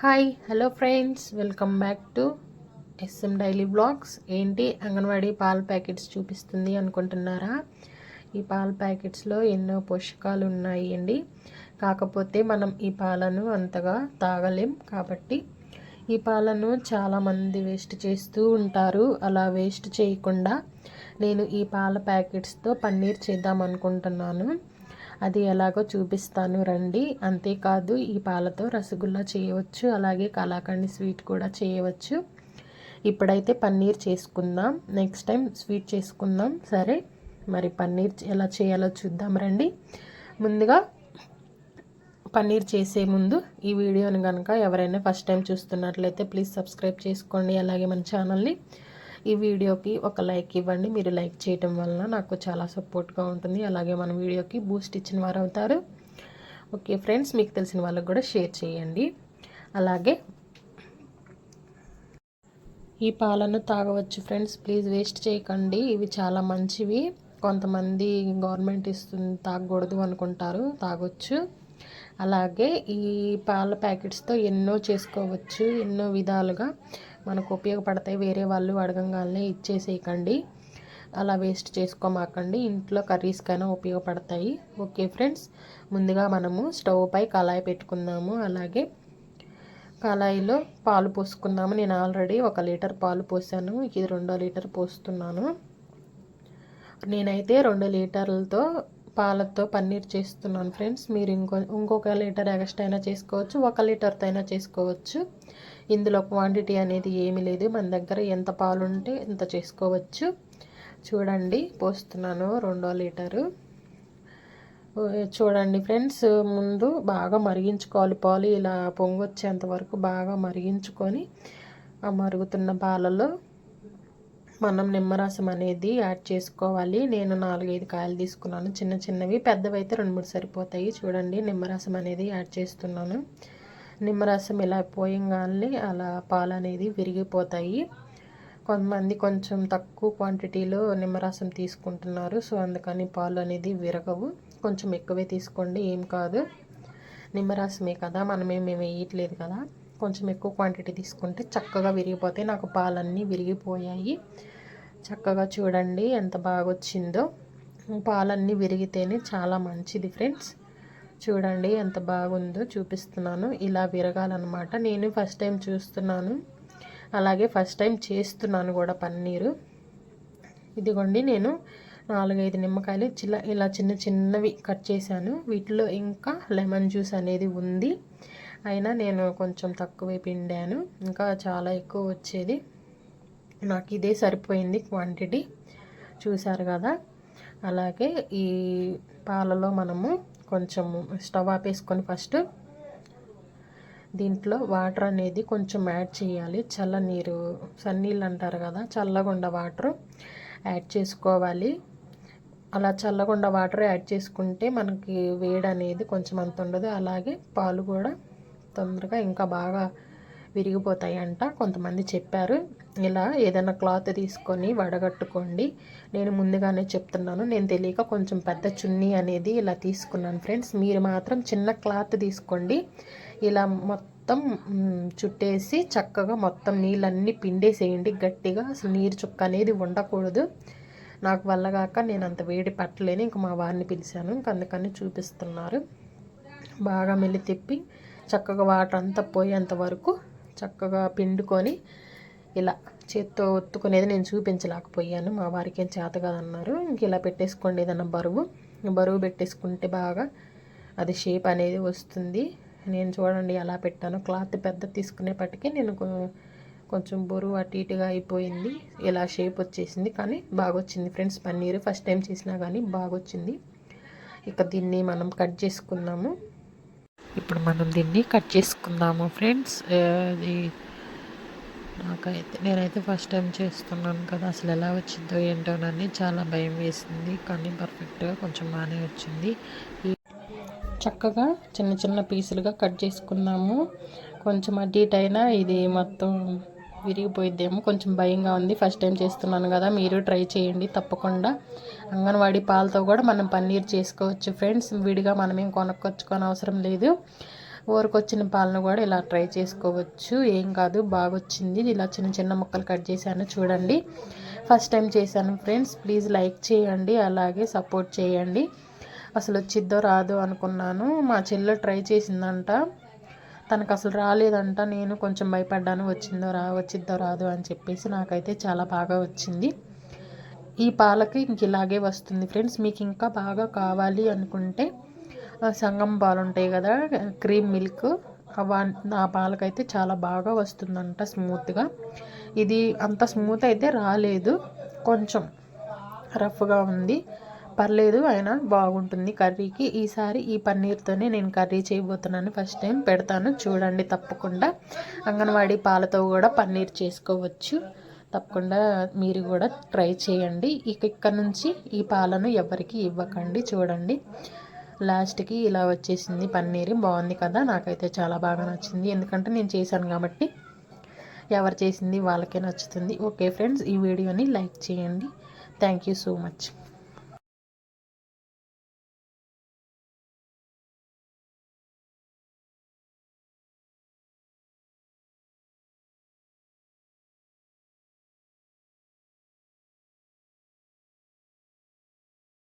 Hi hello friends welcome back to SM daily blogs ఏంటి? అంగన్వాడీ పాల packets చూపిస్తుంది అనుకుంటున్నారా? ఈ పాల ప్యాకెట్స్లో ఎన్నో పోషకాలు ఉన్నాయి అండి కాకపోతే మనం ఈ పాలను అంతగా తాగలేం కాబట్టి ఈ పాలను చాలామంది వేస్ట్ చేస్తూ ఉంటారు. అలా వేస్ట్ చేయకుండా నేను ఈ పాల ప్యాకెట్స్తో పన్నీర్ చేద్దాం అనుకుంటున్నాను. అది ఎలాగో చూపిస్తాను రండి. అంతేకాదు ఈ పాలతో రసగుల్లా చేయవచ్చు. అలాగే కలాకండి స్వీట్ కూడా చేయవచ్చు. ఇప్పుడైతే పన్నీర్ చేసుకుందాం. నెక్స్ట్ టైం స్వీట్ చేసుకుందాం. సరే మరి పన్నీర్ ఎలా చేయాలో చూద్దాం రండి. ముందుగా పన్నీర్ చేసే ముందు ఈ వీడియోని కనుక ఎవరైనా ఫస్ట్ టైం చూస్తున్నట్లయితే ప్లీజ్ సబ్స్క్రైబ్ చేసుకోండి. అలాగే మన ఛానల్ని ఈ వీడియోకి ఒక లైక్ ఇవ్వండి. మీరు లైక్ చేయటం వలన నాకు చాలా సపోర్ట్గా ఉంటుంది. అలాగే మన వీడియోకి బూస్ట్ ఇచ్చిన వారు అవుతారు. ఓకే ఫ్రెండ్స్ మీకు తెలిసిన వాళ్ళకి కూడా షేర్ చేయండి. అలాగే ఈ పాలను తాగవచ్చు ఫ్రెండ్స్. ప్లీజ్ వేస్ట్ చేయకండి. ఇవి చాలా మంచివి. కొంతమంది గవర్నమెంట్ ఇస్తుంది తాగకూడదు అనుకుంటారు. తాగొచ్చు. అలాగే ఈ పాల ప్యాకెట్స్తో ఎన్నో చేసుకోవచ్చు. ఎన్నో విధాలుగా మనకు ఉపయోగపడతాయి. వేరే వాళ్ళు అడగంగానే ఇచ్చేసేయకండి. అలా వేస్ట్ చేసుకోమాకండి. ఇంట్లో కర్రీస్కైనా ఉపయోగపడతాయి. ఓకే ఫ్రెండ్స్ ముందుగా మనము స్టవ్ పై కళాయి పెట్టుకుందాము. అలాగే కళాయిలో పాలు పోసుకుందాము. నేను ఆల్రెడీ ఒక లీటర్ పాలు పోసాను. ఇది రెండో లీటర్ పోస్తున్నాను. నేనైతే రెండు లీటర్లతో పాలతో పన్నీర్ చేస్తున్నాను ఫ్రెండ్స్. మీరు ఇంకో ఇంకొక లీటర్ ఎక్స్ట్రా అయినా చేసుకోవచ్చు ఒక లీటర్తో అయినా చేసుకోవచ్చు. ఇందులో క్వాంటిటీ అనేది ఏమీ లేదు. మన దగ్గర ఎంత పాలు ఉంటే ఎంత చేసుకోవచ్చు. చూడండి పోస్తున్నాను రెండో లీటరు. చూడండి ఫ్రెండ్స్ ముందు బాగా మరిగించుకోవాలి. పాలు ఇలా పొంగొచ్చేంత వరకు బాగా మరిగించుకొని ఆ మరుగుతున్న పాలలో మనం నిమ్మరసం అనేది యాడ్ చేసుకోవాలి. నేను నాలుగైదు కాయలు తీసుకున్నాను. చిన్న చిన్నవి పెద్దవి అయితే రెండు మూడు సరిపోతాయి. చూడండి నిమ్మరసం అనేది యాడ్ చేస్తున్నాను. నిమ్మరసం ఇలా పోయంగానే అలా పాలు అనేది విరిగిపోతాయి. కొంతమంది కొంచెం తక్కువ క్వాంటిటీలో నిమ్మరసం తీసుకుంటున్నారు. సో అందుకని పాలు అనేది విరగవు. కొంచెం ఎక్కువే తీసుకోండి ఏం కాదు. నిమ్మరసమే కదా మనమేమి వేయట్లేదు కదా. కొంచెం ఎక్కువ క్వాంటిటీ తీసుకుంటే చక్కగా విరిగిపోతాయి. నాకు పాలన్నీ విరిగిపోయాయి. చక్కగా చూడండి ఎంత బాగా వచ్చిందో పాలన్నీ విరిగితేనే చాలా మంచిది ఫ్రెండ్స్ చూడండి ఎంత బాగుందో చూపిస్తున్నాను. ఇలా విరగాలన్నమాట. నేను ఫస్ట్ టైం చూస్తున్నాను. అలాగే ఫస్ట్ టైం చేస్తున్నాను కూడా పన్నీరు. ఇదిగోండి నేను నాలుగైదు నిమ్మకాయలు చిల్ల ఇలా చిన్న చిన్నవి కట్ చేశాను. వీటిలో ఇంకా లెమన్ జ్యూస్ అనేది ఉంది. అయినా నేను కొంచెం తక్కువే పిండాను. ఇంకా చాలా ఎక్కువ వచ్చేది. నాకు ఇదే సరిపోయింది క్వాంటిటీ. చూశారు కదా? అలాగే ఈ పాలలో మనము కొంచెం స్టవ్ ఆపేసుకొని ఫస్ట్ దీంట్లో వాటర్ అనేది కొంచెం యాడ్ చేయాలి. చల్ల నీరు సన్నీళ్ళు అంటారు కదా చల్లగుండ వాటర్ యాడ్ చేసుకోవాలి. అలా చల్లగుండ వాటర్ యాడ్ చేసుకుంటే మనకి వేడి అనేది కొంచెం అంత ఉండదు. అలాగే పాలు కూడా తొందరగా ఇంకా బాగా విరిగిపోతాయి అంట కొంతమంది చెప్పారు ఇలా ఏదైనా క్లాత్ తీసుకొని వడగట్టుకోండి. నేను ముందుగానే చెప్తున్నాను. నేను తెలియక కొంచెం పెద్ద చున్నీ అనేది ఇలా తీసుకున్నాను ఫ్రెండ్స్. మీరు మాత్రం చిన్న క్లాత్ తీసుకోండి. ఇలా మొత్తం చుట్టేసి చక్కగా మొత్తం నీళ్ళన్నీ పిండేసేయండి. గట్టిగా అసలు నీరు చుక్క అనేది ఉండకూడదు. నాకు వల్ల కాక నేను అంత వేడి పట్టలేని. ఇంక మా వారిని పిలిచాను. ఇంక అందుకని చూపిస్తున్నారు. బాగా మెల్లి తిప్పి చక్కగా వాటర్ అంతా పోయేంత వరకు చక్కగా పిండుకొని ఇలా చేత్తో ఒత్తుకునేది నేను చూపించలేకపోయాను. మా వారికి ఏం చేత కాదన్నారు. ఇంక ఇలా పెట్టేసుకోండి ఏదన్నా బరువు. బరువు పెట్టేసుకుంటే బాగా అది షేప్ అనేది వస్తుంది. నేను చూడండి ఎలా పెట్టాను. క్లాత్ పెద్ద తీసుకునేపటికి నేను కొంచెం బరువు అటు ఇటుగా అయిపోయింది. ఇలా షేప్ వచ్చేసింది. కానీ బాగా వచ్చింది ఫ్రెండ్స్ పన్నీర్ ఫస్ట్ టైం చేసినా కానీ బాగా వచ్చింది ఇక దీన్ని మనం కట్ చేసుకున్నాము ఇప్పుడు మనం దీన్ని కట్ చేసుకుందాము ఫ్రెండ్స్. నాకైతే నేనైతే ఫస్ట్ టైం చేస్తున్నాను కదా అసలు ఎలా వచ్చిందో ఏంటోనని చాలా భయం వేసింది కానీ పర్ఫెక్ట్గా కొంచెం బాగానే వచ్చింది. చక్కగా చిన్న చిన్న పీసులుగా కట్ చేసుకున్నాము. కొంచెం అటు ఇటు అయినా ఇది మొత్తం విరిగిపోయిద్దేమో కొంచెం భయంగా ఉంది. ఫస్ట్ టైం చేస్తున్నాను కదా మీరు ట్రై చేయండి తప్పకుండా. అంగన్వాడీ పాలతో కూడా మనం పన్నీర్ చేసుకోవచ్చు ఫ్రెండ్స్. విడిగా మనమేం కొనుక్కొచ్చుకొని అవసరం లేదు. ఊరికొచ్చిన పాలను కూడా ఇలా ట్రై చేసుకోవచ్చు. ఏం కాదు బాగా వచ్చింది ఇలా చిన్న చిన్న ముక్కలు కట్ చేశాను. చూడండి. ఫస్ట్ టైం చేశాను ఫ్రెండ్స్. ప్లీజ్ లైక్ చేయండి. అలాగే సపోర్ట్ చేయండి. అసలు వచ్చిద్దో రాదో అనుకున్నాను. మా చెల్లె ట్రై చేసిందంట. తనకు అసలు రాలేదంట. నేను కొంచెం భయపడ్డాను. వచ్చిందో రా వచ్చిద్దో రాదు అని చెప్పేసి నాకైతే చాలా బాగా వచ్చింది. ఈ పాలకి ఇంక ఇలాగే వస్తుంది ఫ్రెండ్స్. మీకు ఇంకా బాగా కావాలి అనుకుంటే సంగం పాలు ఉంటాయి కదా క్రీమ్ మిల్క్. ఆ పాలకైతే చాలా బాగా వస్తుందంట స్మూత్గా. ఇది అంత స్మూత్ అయితే రాలేదు. కొంచెం రఫ్గా ఉంది. పర్లేదు అయినా బాగుంటుంది. కర్రీకి ఈసారి ఈ పన్నీర్తోనే నేను కర్రీ చేయబోతున్నాను ఫస్ట్ టైం. పెడతాను చూడండి తప్పకుండా. అంగన్వాడీ పాలతో కూడా పన్నీర్ చేసుకోవచ్చు. తప్పకుండా మీరు కూడా ట్రై చేయండి. ఇక ఇక్కడ నుంచి ఈ పాలను ఎవరికి ఇవ్వకండి చూడండి. లాస్ట్కి ఇలా వచ్చేసింది పన్నీర్. బాగుంది కదా? నాకైతే చాలా బాగా నచ్చింది. ఎందుకంటే నేను చేశాను కాబట్టి ఎవరు చేసింది వాళ్ళకే నచ్చుతుంది. ఓకే ఫ్రెండ్స్ ఈ వీడియోని లైక్ చేయండి. Thank you so much.